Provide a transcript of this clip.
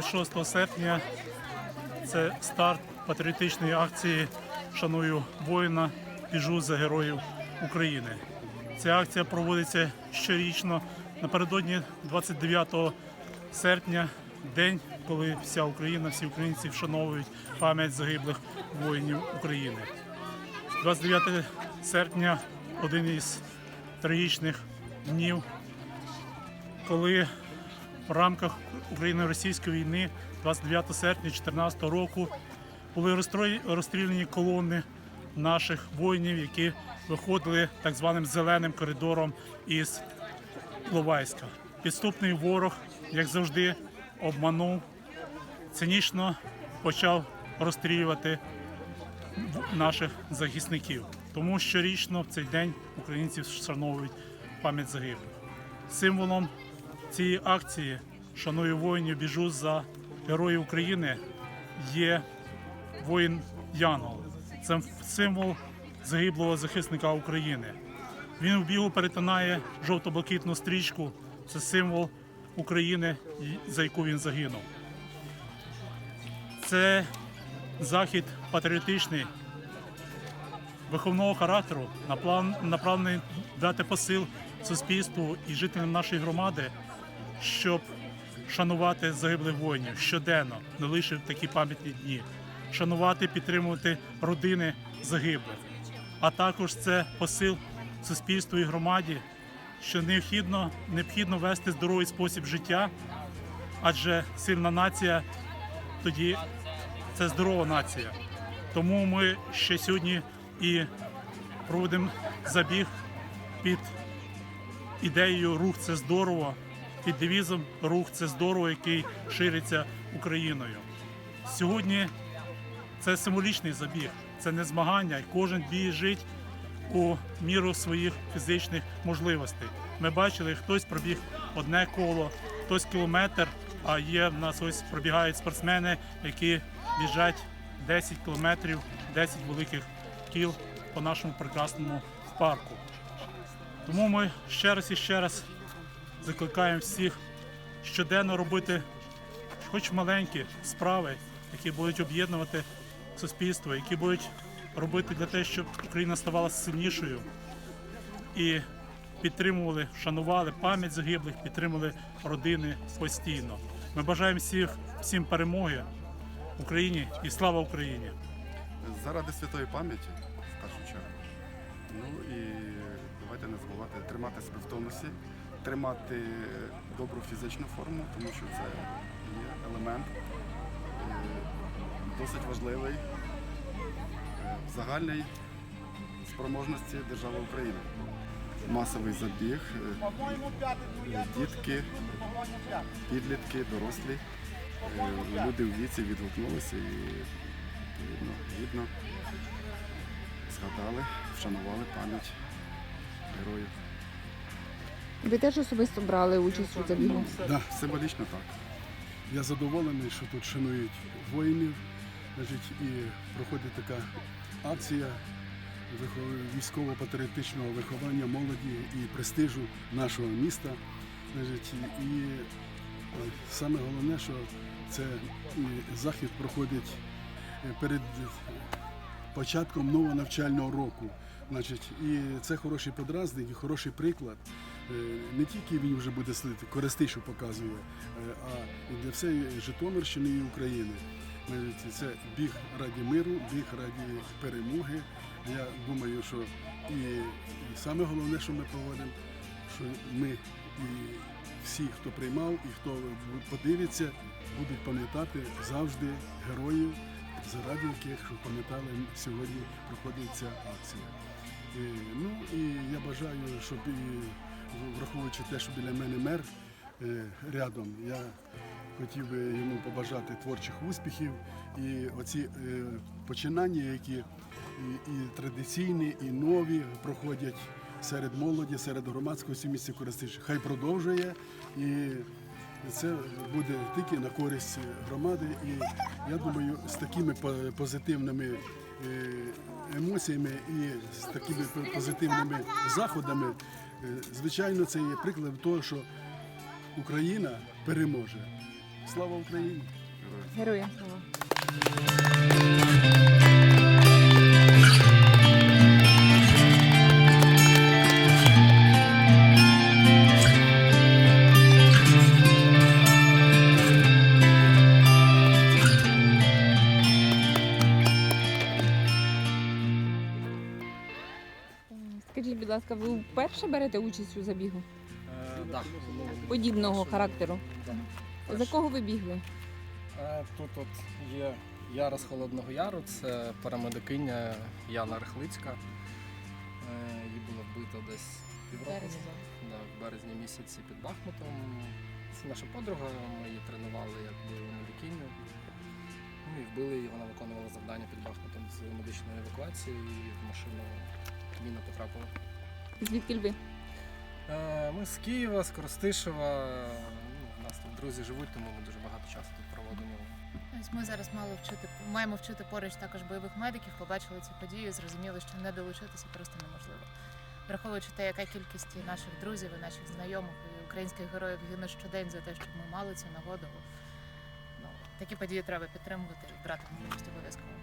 26 серпня це старт патріотичної акції Шаную воїна, біжу за героїв України. Ця акція проводиться щорічно напередодні 29 серпня, день, коли вся Україна, всі українці вшановують пам'ять загиблих воїнів України. 29 серпня один із трагічних днів, коли в рамках Україно-російської війни 29 серпня 2014 року були розстріляні колони наших воїнів, які виходили так званим зеленим коридором із Іловайська. Підступний ворог, як завжди, обманув, цинічно почав розстрілювати наших захисників. Тому щорічно в цей день українці вшановують пам'ять загиблих. Символом цієї акції Шаную воїнів, біжу за героїв України є воїн Янгол. Це символ загиблого захисника України. Він у бігу перетинає жовто-блакитну стрічку. Це символ України, за яку він загинув. Це захід патріотичний, виховного характеру, направлений дати посил суспільству і жителям нашої громади, щоб шанувати загиблих воїнів щоденно, не лише в такі пам'ятні дні, шанувати, підтримувати родини загиблих. А також це посил суспільству і громаді, що необхідно, необхідно вести здоровий спосіб життя, адже сильна нація тоді це здорова нація. Тому ми ще сьогодні і проводимо забіг під ідеєю Рух це здорово, під девізом Рух це здорово, який шириться Україною. Сьогодні це символічний забіг, це не змагання, і кожен біжить у міру своїх фізичних можливостей. Ми бачили, хтось пробіг одне коло, хтось кілометр, а є в нас ось пробігають спортсмени, які біжать 10 кілометрів, 10 великих кіл по нашому прекрасному парку. Тому ми ще раз і ще раз закликаємо всіх щоденно робити хоч маленькі справи, які будуть об'єднувати суспільство, які будуть робити для того, щоб Україна ставала сильнішою і підтримували, шанували пам'ять загиблих, підтримували родини постійно. Ми бажаємо всіх, всім перемоги Україні і слава Україні! Заради святої пам'яті, в першу чергу. Ну і давайте не забувати тримати себе в тонусі, тримати добру фізичну форму, тому що це є елемент е, досить важливий е, в загальній спроможності держави України. Масовий забіг, е, дітки, підлітки, дорослі, е, люди в віці відгукнулися і відповідно гідно згадали, вшанували пам'ять героїв. Ви теж особисто брали участь у забігу? Да, Символічно так. я задоволений, що тут шанують воїнів. Значить, і проходить така акція військово-патріотичного виховання молоді і престижу нашого міста. Значить, і саме головне, що це захід проходить перед початком нового навчального року. Значить, і це хороший подразник і хороший приклад. Е, Не тільки він вже буде користи, що показує, е, а для всієї Житомирщини і України. Це біг раді миру, біг раді перемоги. Я думаю, що і, і саме головне, що ми проводимо, що ми і всі, хто приймав, і хто подивиться, будуть пам'ятати завжди героїв, заради яких, щоб пам'ятали, сьогодні проходить ця акція. Е, Ну і я бажаю, щоб і враховуючи те, що біля мене мер е, рядом, я хотів би йому побажати творчих успіхів і оці е, починання, які і, традиційні, і нові проходять серед молоді, серед громадськості в місті Хай продовжує і це буде тільки на користь громади. І я думаю, з такими позитивними е, емоціями і з такими позитивними заходами, звичайно, це є приклад того, що Україна переможе. Слава Україні! Героям Героям слава. Ласка, ви вперше берете участь у забігу Е, да. подібного характеру? Да. За кого ви бігли? Е, Тут от є Яра з Холодного Яру, це парамедикиня Яна Рихлицька. Е, Її було вбито десь півроку да, в березні місяці під Бахмутом. Це наша подруга, ми її тренували як бойову медикиню. Ну і вбили її, вона виконувала завдання під Бахмутом з медичної евакуації і в машину міна потрапила. Звідки ви? Е, Ми з Києва, з Коростишева. Ну, у нас тут друзі живуть, тому ми дуже багато часу тут проводимо. Ось ми зараз мали вчити, маємо вчити поруч також бойових медиків, побачили цю подію, зрозуміли, що не долучитися просто неможливо. Враховуючи те, яка кількість і наших друзів, і наших знайомих, і українських героїв гине щодень за те, щоб ми мали цю нагоду. Ну, такі події треба підтримувати і брати участь обов'язково.